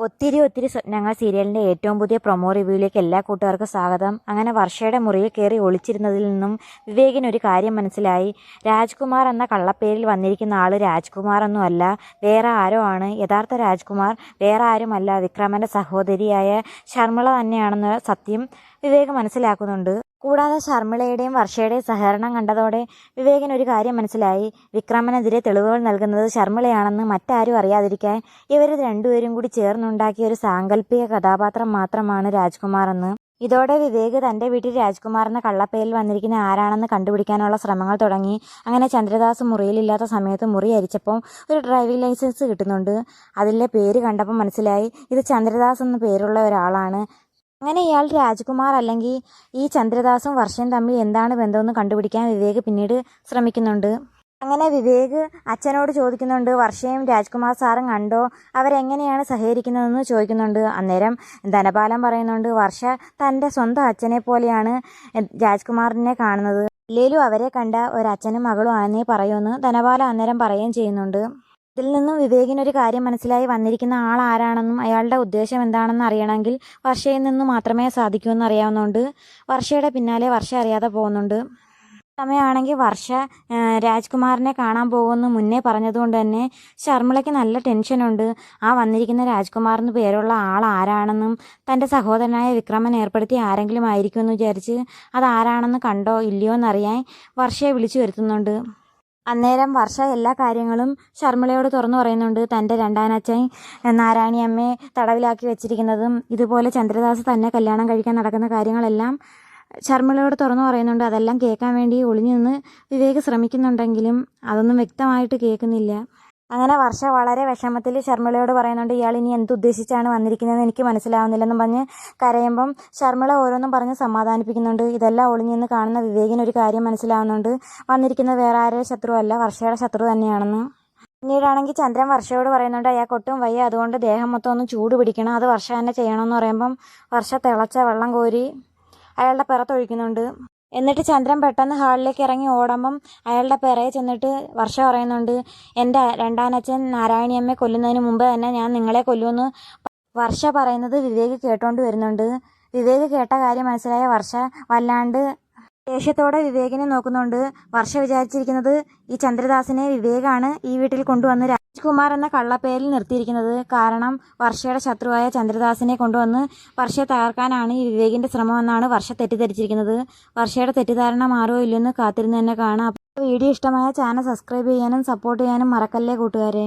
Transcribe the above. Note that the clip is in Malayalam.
ഒത്തിരി ഒത്തിരി സ്വപ്നങ്ങൾ സീരിയലിന്റെ ഏറ്റവും പുതിയ പ്രൊമോ റിവ്യൂവിലേക്ക് എല്ലാ കൂട്ടുകാർക്കും സ്വാഗതം. അങ്ങനെ വർഷയുടെ മുറിയിൽ കയറി ഒളിച്ചിരുന്നതിൽ നിന്നും വിവേകിന് ഒരു കാര്യം മനസ്സിലായി. രാജ്കുമാർ എന്ന കള്ളപ്പേരിൽ വന്നിരിക്കുന്ന ആൾ രാജ്കുമാർ ഒന്നുമല്ല വേറെ ആരോ ആണ്. യഥാർത്ഥ രാജ്കുമാർ വേറെ ആരുമല്ല. വിക്രമന്റെ സഹോദരിയായ ശർമ്മള തന്നെയാണെന്ന സത്യം. വിവേക് മനസ്സിലാക്കുന്നുണ്ട്. കൂടാതെ ശർമ്മിളയുടെയും വർഷയുടെയും സഹകരണം കണ്ടതോടെ വിവേകിന് ഒരു കാര്യം മനസ്സിലായി. വിക്രമനെതിരെ തെളിവുകൾ നൽകുന്നത് ശർമ്മിളയാണെന്ന് മറ്റാരും അറിയാതിരിക്കാൻ ഇവർ രണ്ടുപേരും കൂടി ചേർന്നുണ്ടാക്കിയ ഒരു സാങ്കല്പിക കഥാപാത്രം മാത്രമാണ് രാജ്കുമാർ എന്ന്. ഇതോടെ വിവേക് തന്റെ വീട്ടിൽ രാജ്കുമാർ എന്ന കള്ളപ്പേരിൽ വന്നിരിക്കുന്ന ആരാണെന്ന് കണ്ടുപിടിക്കാനുള്ള ശ്രമങ്ങൾ തുടങ്ങി. അങ്ങനെ ചന്ദ്രദാസ് മുറിയിലില്ലാത്ത സമയത്ത് മുറി അരിച്ചപ്പോൾ ഒരു ഡ്രൈവിംഗ് ലൈസൻസ് കിട്ടുന്നുണ്ട്. അതിലെ പേര് കണ്ടപ്പോൾ മനസ്സിലായി. ഇത് ചന്ദ്രദാസ് എന്ന പേരുള്ള ഒരാളാണ്. അങ്ങനെ ഇയാൾ രാജ്കുമാർ അല്ലെങ്കിൽ ഈ ചന്ദ്രദാസും വർഷയും തമ്മിൽ എന്താണ് ബന്ധമെന്ന് കണ്ടുപിടിക്കാൻ വിവേക് പിന്നീട് ശ്രമിക്കുന്നുണ്ട്. അങ്ങനെ വിവേക് അച്ഛനോട് ചോദിക്കുന്നുണ്ട് വർഷയും രാജ്കുമാർ സാറും കണ്ടോ? അവരെങ്ങനെയാണ് സഹകരിക്കുന്നതെന്ന് ചോദിക്കുന്നുണ്ട്. അന്നേരം ധനപാലം പറയുന്നുണ്ട് വർഷ തന്റെ സ്വന്തം അച്ഛനെ പോലെയാണ് രാജ്കുമാറിനെ കാണുന്നത്. ഇല്ലേലും അവരെ കണ്ട ഒരു അച്ഛനും മകളും ആണെന്നേ പറയുമെന്ന് ധനപാലം അന്നേരം പറയുകയും ചെയ്യുന്നുണ്ട്. ഇതിൽ നിന്നും വിവേകിനൊരു കാര്യം മനസ്സിലായി വന്നിരിക്കുന്ന ആൾ ആരാണെന്നും അയാളുടെ ഉദ്ദേശം എന്താണെന്ന് അറിയണമെങ്കിൽ വർഷയിൽ നിന്ന് മാത്രമേ സാധിക്കൂ എന്ന് അറിയാവുന്നതുകൊണ്ട് വർഷയുടെ പിന്നാലെ വർഷ അറിയാതെ പോകുന്നുണ്ട്. സമയമാണെങ്കിൽ വർഷ രാജ്കുമാറിനെ കാണാൻ പോകുമെന്ന് മുന്നേ പറഞ്ഞതുകൊണ്ട് തന്നെ ശർമ്മിളയ്ക്ക് നല്ല ടെൻഷനുണ്ട്. ആ വന്നിരിക്കുന്ന രാജ്കുമാറിന് പേരുള്ള ആൾ ആരാണെന്നും തന്റെ സഹോദരനായ വിക്രമൻ ഏർപ്പെടുത്തി ആരെങ്കിലും ആയിരിക്കുമെന്ന് വിചാരിച്ച് അത് ആരാണെന്ന് കണ്ടോ ഇല്ലയോ എന്നറിയാൻ വർഷയെ വിളിച്ചു വരുത്തുന്നുണ്ട്. അന്നേരം വർഷ എല്ലാ കാര്യങ്ങളും ശർമ്മിളയോട് തുറന്നു പറയുന്നുണ്ട് തന്റെ രണ്ടാനച്ഛൻ. നാരായണിയമ്മയെ തടവിലാക്കി വെച്ചിരിക്കുന്നതും ഇതുപോലെ ചന്ദ്രദാസ് തന്നെ കല്യാണം കഴിക്കാൻ നടക്കുന്ന കാര്യങ്ങളെല്ലാം ശർമ്മിളയോട് തുറന്നു പറയുന്നുണ്ട്. അതെല്ലാം കേൾക്കാൻ വേണ്ടി ഒളിഞ്ഞു നിന്ന് വിവേക് ശ്രമിക്കുന്നുണ്ടെങ്കിലും അതൊന്നും വ്യക്തമായിട്ട് കേൾക്കുന്നില്ല. അങ്ങനെ വർഷ വളരെ വിഷമത്തിൽ ശർമ്മിളയോട് പറയുന്നുണ്ട് ഇയാൾ ഇനി എന്തുദ്ദേശിച്ചാണ് വന്നിരിക്കുന്നതെന്ന് എനിക്ക് മനസ്സിലാവുന്നില്ലെന്നും പറഞ്ഞ് കരയുമ്പം ശർമ്മിള ഓരോന്നും പറഞ്ഞ് സമാധാനിപ്പിക്കുന്നുണ്ട്. ഇതെല്ലാം ഒളിഞ്ഞു നിന്ന് കാണുന്ന വിവേകിന് ഒരു കാര്യം മനസ്സിലാവുന്നുണ്ട്. വന്നിരിക്കുന്നത് വേറെ ആരുടെ ശത്രുവല്ല വർഷയുടെ ശത്രു തന്നെയാണെന്ന്. പിന്നീടാണെങ്കിൽ ചന്ദ്രൻ വർഷയോട് പറയുന്നുണ്ട് അയാൾക്ക് കൊട്ടും വയ്യ. അതുകൊണ്ട് ദേഹം മൊത്തം ഒന്ന് ചൂട് പിടിക്കണം. അത് വർഷ തന്നെ ചെയ്യണമെന്ന് പറയുമ്പം വർഷ തിളച്ച വെള്ളം കോരി അയാളുടെ പിറത്തൊഴിക്കുന്നുണ്ട്. എന്നിട്ട് ചന്ദ്രൻ പെട്ടെന്ന് ഹാളിലേക്ക് ഇറങ്ങി ഓടുമ്പം അയാളുടെ പിറയെ ചെന്നിട്ട് വർഷ പറയുന്നുണ്ട് എന്റെ രണ്ടാനച്ഛൻ നാരായണിയമ്മയെ കൊല്ലുന്നതിന് മുമ്പ് തന്നെ ഞാൻ നിങ്ങളെ കൊല്ലുമെന്ന് വർഷ പറയുന്നത് വിവേക് കേട്ടോണ്ട് വരുന്നുണ്ട്. വിവേക് കേട്ട കാര്യം മനസ്സിലായ വർഷ വല്ലാണ്ട് ദേഷ്യത്തോടെ വിവേകിനെ നോക്കുന്നുണ്ട് വർഷ വിചാരിച്ചിരിക്കുന്നത് ഈ ചന്ദ്രദാസിനെ വിവേകാണ് ഈ വീട്ടിൽ കൊണ്ടുവന്ന് രാജ്കുമാർ എന്ന കള്ളപ്പേരിൽ നിർത്തിയിരിക്കുന്നത്. കാരണം വർഷയുടെ ശത്രുവായ ചന്ദ്രദാസിനെ കൊണ്ടുവന്ന് വർഷയെ തകർക്കാനാണ് ഈ വിവേകിന്റെ ശ്രമമെന്നാണ് വർഷ തെറ്റിദ്ധരിച്ചിരിക്കുന്നത്. വർഷയുടെ തെറ്റിദ്ധാരണ മാറുമോ ഇല്ലെന്ന് കാത്തിരുന്ന് തന്നെ കാണാം. വീഡിയോ ഇഷ്ടമായ ചാനൽ സബ്സ്ക്രൈബ് ചെയ്യാനും സപ്പോർട്ട് ചെയ്യാനും മറക്കല്ലേ കൂട്ടുകാരെ.